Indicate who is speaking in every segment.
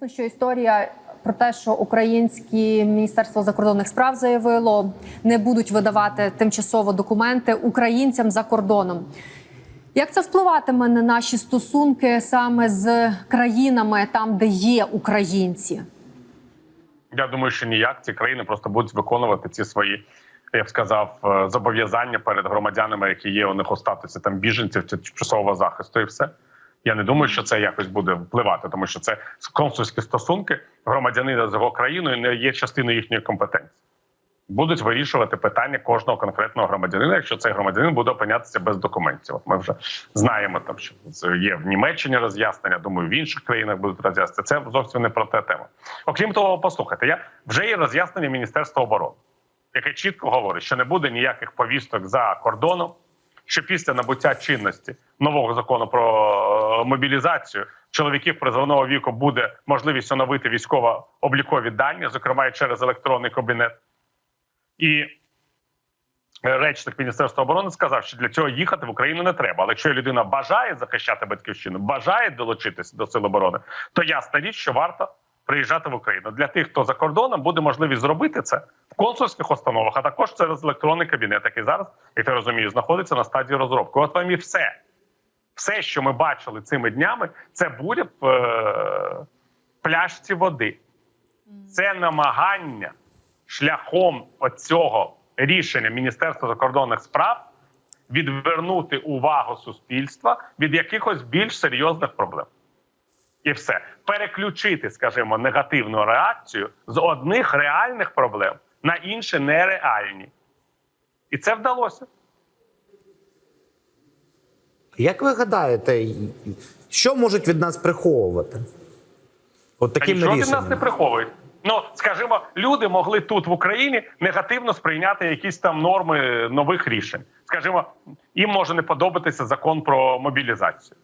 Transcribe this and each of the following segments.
Speaker 1: Звісно, що історія про те, що українське міністерство закордонних справ заявило, не будуть видавати тимчасово документи українцям за кордоном. Як це впливатиме на наші стосунки саме з країнами, там де є українці?
Speaker 2: Я думаю, що ніяк ці країни просто будуть виконувати ці свої, я б сказав, е, зобов'язання перед громадянами, які є у них у статусі там біженців чи тимчасового захисту, і все. Я не думаю, що це якось буде впливати, тому що це консульські стосунки громадянина з його країною не є частиною їхньої компетенції. Будуть вирішувати питання кожного конкретного громадянина, якщо цей громадянин буде опинятися без документів. От ми вже знаємо, там що є в Німеччині роз'яснення. Думаю, в інших країнах будуть роз'яснення. Це зовсім не про те тема. Окрім того, послухайте, я вже є роз'яснення Міністерства оборони, яке чітко говорить, що не буде ніяких повісток за кордоном. Що після набуття чинності нового закону про мобілізацію чоловіків призовного віку буде можливість оновити військово-облікові дані, зокрема і через електронний кабінет. І речник Міністерства оборони сказав, що для цього їхати в Україну не треба. Але якщо людина бажає захищати батьківщину, бажає долучитися до сил оборони, то ясна річ, що варто приїжджати в Україну. Для тих, хто за кордоном, буде можливість зробити це в консульських установах, а також через електронний кабінет, який зараз, як ти розумієш, знаходиться на стадії розробки. От вам і все. Все, що ми бачили цими днями, це буде в е, пляшці води. Це намагання шляхом оцього рішення Міністерства закордонних справ відвернути увагу суспільства від якихось більш серйозних проблем. І все переключити, скажімо, негативну реакцію з одних реальних проблем на інші нереальні. І це вдалося.
Speaker 3: Як ви гадаєте, що можуть від нас приховувати? От
Speaker 2: Та
Speaker 3: таким
Speaker 2: нічого від нас не приховують. Ну, скажімо, люди могли тут в Україні негативно сприйняти якісь там норми нових рішень. Скажімо, їм може не подобатися закон про мобілізацію.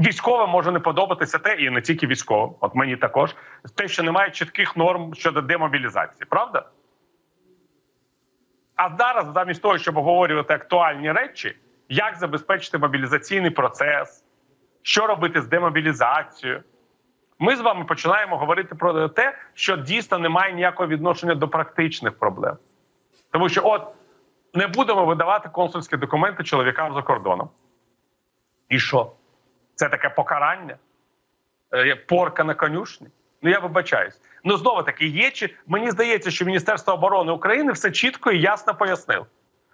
Speaker 2: Військовим може не подобатися те, і не тільки військовим, от мені також, те, що немає чітких норм щодо демобілізації, правда? А зараз, замість того, щоб обговорювати актуальні речі, як забезпечити мобілізаційний процес, що робити з демобілізацією, ми з вами починаємо говорити про те, що дійсно не має ніякого відношення до практичних проблем. Тому що, от не будемо видавати консульські документи чоловікам за кордоном. І що? Це таке покарання? Е, Порка на конюшні? Ну я вибачаюсь. Ну знову таки, є чи мені здається, що Міністерство оборони України все чітко і ясно пояснило,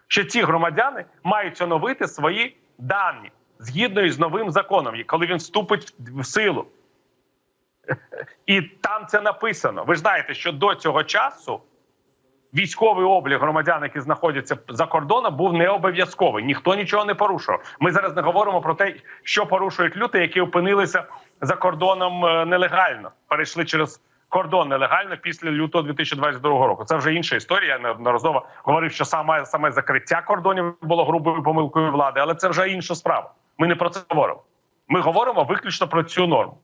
Speaker 2: що ці громадяни мають оновити свої дані згідно із новим законом, коли він вступить в силу. І там це написано. Ви ж знаєте, що до цього часу військовий облік громадян, які знаходяться за кордоном, був не обов'язковий. Ніхто нічого не порушував. Ми зараз не говоримо про те, що порушують люди, які опинилися за кордоном е, нелегально, перейшли через кордон нелегально після лютого 2022 року. Це вже інша історія. Я неодноразово говорив, що саме саме закриття кордонів було грубою помилкою влади, але це вже інша справа. Ми не про це говоримо. Ми говоримо виключно про цю норму.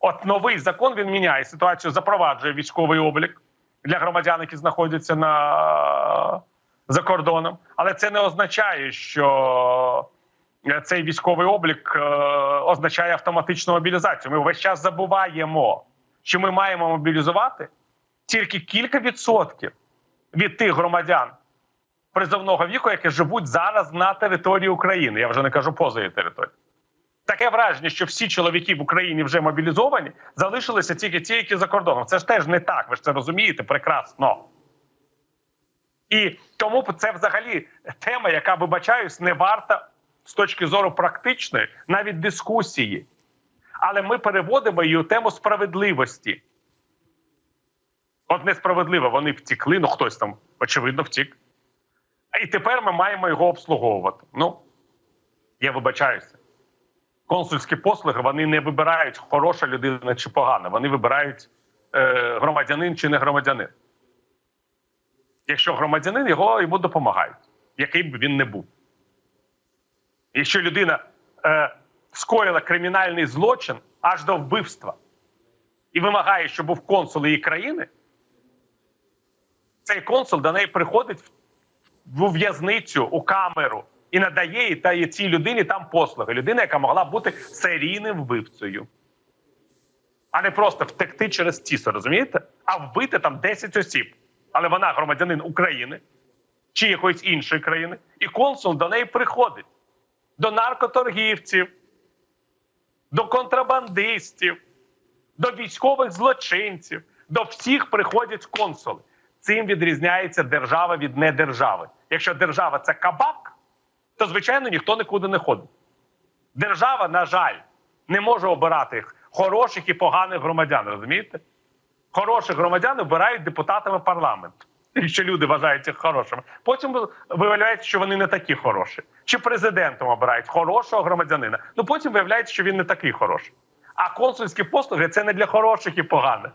Speaker 2: От новий закон він міняє ситуацію, запроваджує військовий облік для громадян, які знаходяться на за кордоном. Але це не означає, що цей військовий облік е, означає автоматичну мобілізацію. Ми весь час забуваємо, що ми маємо мобілізувати тільки кілька відсотків від тих громадян призовного віку, які живуть зараз на території України. Я вже не кажу поза її територією. Таке враження, що всі чоловіки в Україні вже мобілізовані, залишилися тільки ті, які за кордоном. Це ж теж не так. Ви ж це розумієте прекрасно. І тому це взагалі тема, яка вибачаюсь, не варта з точки зору практичної, навіть дискусії. Але ми переводимо її у тему справедливості. От несправедливо, вони втікли, ну хтось там, очевидно, втік. І тепер ми маємо його обслуговувати. Ну, я вибачаюся консульські послуги вони не вибирають хороша людина чи погана. Вони вибирають е, громадянин чи не громадянин. Якщо громадянин, його йому допомагають, який б він не був. Якщо людина е, скоїла кримінальний злочин аж до вбивства і вимагає, щоб був консул її країни, цей консул до неї приходить в в'язницю у камеру і надає та цій людині там послуги. Людина, яка могла бути серійним вбивцею. а не просто втекти через тісо, розумієте? А вбити там 10 осіб. Але вона громадянин України чи якоїсь іншої країни, і консул до неї приходить до наркоторгівців, до контрабандистів, до військових злочинців, до всіх приходять консули. Цим відрізняється держава від недержави. Якщо держава це кабак, то звичайно ніхто нікуди не ходить. Держава, на жаль, не може обирати хороших і поганих громадян. Розумієте? Хороших громадян обирають депутатами парламенту. Якщо люди вважають їх хорошими, потім виявляється, що вони не такі хороші. Чи президентом обирають хорошого громадянина. Ну потім виявляється, що він не такий хороший. А консульські послуги це не для хороших і поганих.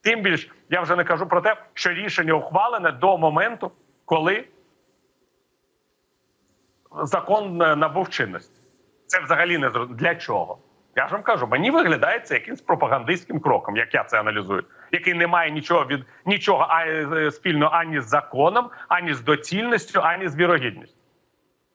Speaker 2: Тим більш я вже не кажу про те, що рішення ухвалене до моменту, коли закон е, набув чинності. Це взагалі не зрозуміло. Для чого? Я ж вам кажу, мені виглядає це якимсь пропагандистським кроком, як я це аналізую, який не має нічого від нічого а, е, спільного ані з законом, ані з доцільністю, ані з вірогідністю.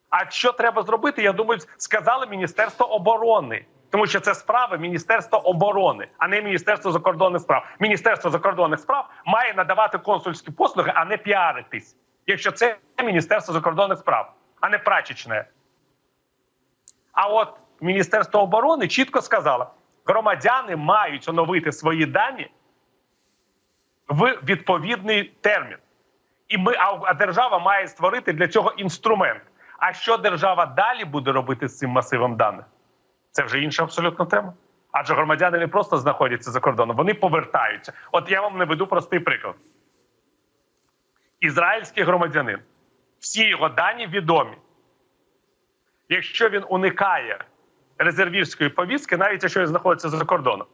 Speaker 2: А що треба зробити? Я думаю, сказали Міністерство оборони, тому що це справи Міністерства оборони, а не Міністерство закордонних справ. Міністерство закордонних справ має надавати консульські послуги, а не піаритись, якщо це Міністерство закордонних справ, а не прачечне. А от Міністерство оборони чітко сказало, громадяни мають оновити свої дані в відповідний термін. І ми, а, держава має створити для цього інструмент. А що держава далі буде робити з цим масивом даних? Це вже інша абсолютно тема. Адже громадяни не просто знаходяться за кордоном, вони повертаються. От я вам наведу простий приклад. Ізраїльський громадянин, всі його дані відомі. Якщо він уникає резервістської повістки, навіть якщо він знаходиться за кордоном,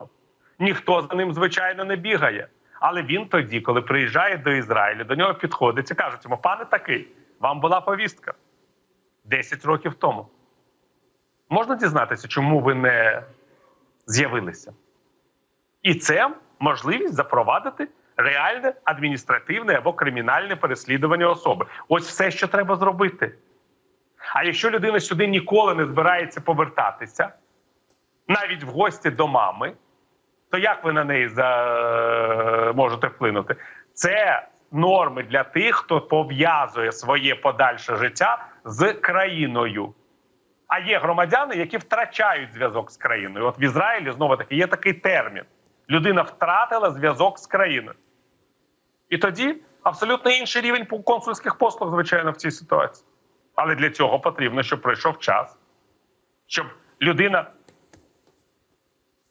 Speaker 2: ніхто за ним, звичайно, не бігає. Але він тоді, коли приїжджає до Ізраїлю, до нього підходить і кажуть йому, пане такий, вам була повістка 10 років тому. Можна дізнатися, чому ви не з'явилися? І це можливість запровадити реальне адміністративне або кримінальне переслідування особи. Ось все, що треба зробити. А якщо людина сюди ніколи не збирається повертатися, навіть в гості до мами, то як ви на неї за... можете вплинути? Це норми для тих, хто пов'язує своє подальше життя з країною. А є громадяни, які втрачають зв'язок з країною. От в Ізраїлі знову таки є такий термін: людина втратила зв'язок з країною. І тоді абсолютно інший рівень консульських послуг, звичайно, в цій ситуації. Але для цього потрібно, щоб пройшов час, щоб людина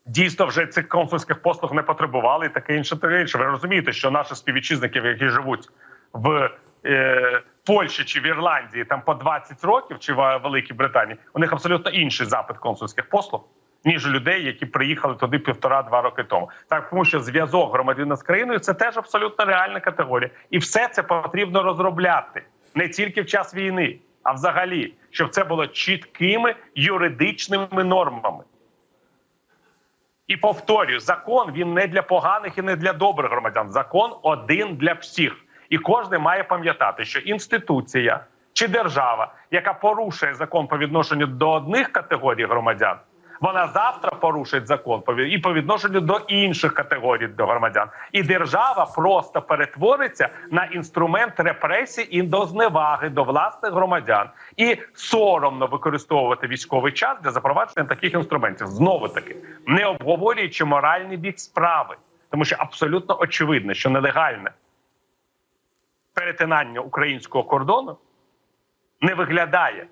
Speaker 2: дійсно вже цих консульських послуг не потребувала і таке інше таке інше. Ви розумієте, що наші співвітчизники, які живуть в е, Польщі чи в Ірландії там по 20 років, чи в Великій Британії, у них абсолютно інший запит консульських послуг. Ніж людей, які приїхали туди півтора-два роки тому, так тому що зв'язок громадянина з країною це теж абсолютно реальна категорія, і все це потрібно розробляти не тільки в час війни, а взагалі, щоб це було чіткими юридичними нормами. І повторюю, закон він не для поганих і не для добрих громадян. Закон один для всіх. І кожен має пам'ятати, що інституція чи держава, яка порушує закон по відношенню до одних категорій громадян, вона завтра порушить закон і по відношенню до інших категорій до громадян. І держава просто перетвориться на інструмент репресій і до зневаги до власних громадян. І соромно використовувати військовий час для запровадження таких інструментів. Знову таки, не обговорюючи моральний бік справи, тому що абсолютно очевидно, що нелегальне перетинання українського кордону не виглядає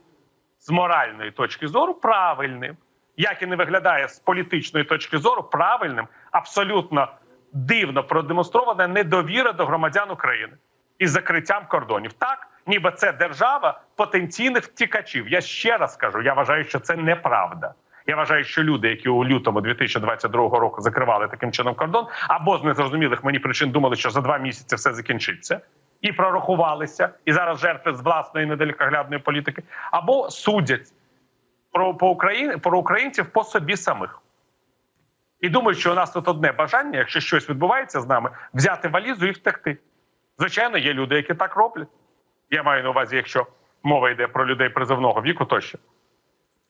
Speaker 2: з моральної точки зору правильним, як і не виглядає з політичної точки зору правильним, абсолютно дивно продемонстрована недовіра до громадян України із закриттям кордонів. Так, ніби це держава потенційних втікачів. Я ще раз кажу, я вважаю, що це неправда. Я вважаю, що люди, які у лютому 2022 року закривали таким чином кордон, або з незрозумілих мені причин думали, що за два місяці все закінчиться, і прорахувалися, і зараз жертви з власної недалекоглядної політики, або судять про, по Україні, про українців по собі самих. І думають, що у нас тут одне бажання, якщо щось відбувається з нами, взяти валізу і втекти. Звичайно, є люди, які так роблять. Я маю на увазі, якщо мова йде про людей призовного віку, тощо.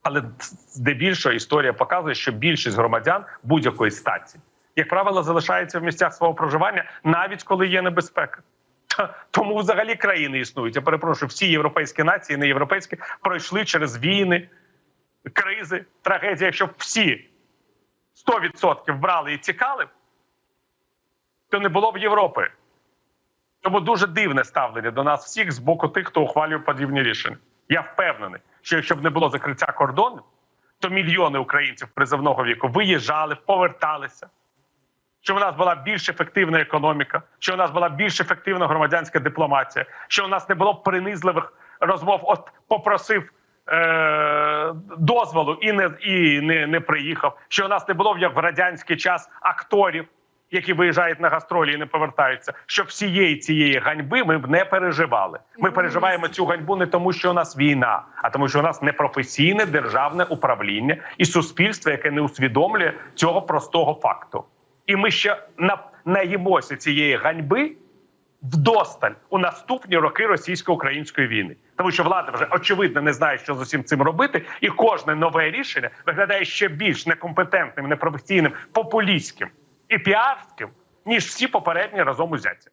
Speaker 2: Але здебільшого історія показує, що більшість громадян будь-якої статі, як правило, залишається в місцях свого проживання, навіть коли є небезпека. Тому взагалі країни існують. Я перепрошую, всі європейські нації, не європейські, пройшли через війни, кризи, трагедії. Якщо б всі 100% брали і тікали, то не було б Європи. Тому дуже дивне ставлення до нас всіх з боку тих, хто ухвалює подібні рішення. Я впевнений, що якщо б не було закриття кордонів, то мільйони українців призовного віку виїжджали, поверталися. Що в нас була більш ефективна економіка, що у нас була більш ефективна громадянська дипломатія, що у нас не було принизливих розмов. От попросив е- дозволу і не і не, не приїхав. Що у нас не було як в радянський час акторів, які виїжджають на гастролі і не повертаються. Що всієї цієї ганьби ми б не переживали. Ми переживаємо цю ганьбу не тому, що у нас війна, а тому, що у нас непрофесійне державне управління і суспільство, яке не усвідомлює цього простого факту. І ми ще на, наїмося цієї ганьби вдосталь у наступні роки російсько-української війни, тому що влада вже очевидно не знає, що з усім цим робити, і кожне нове рішення виглядає ще більш некомпетентним, непрофесійним, популістським і піарським, ніж всі попередні разом узяті.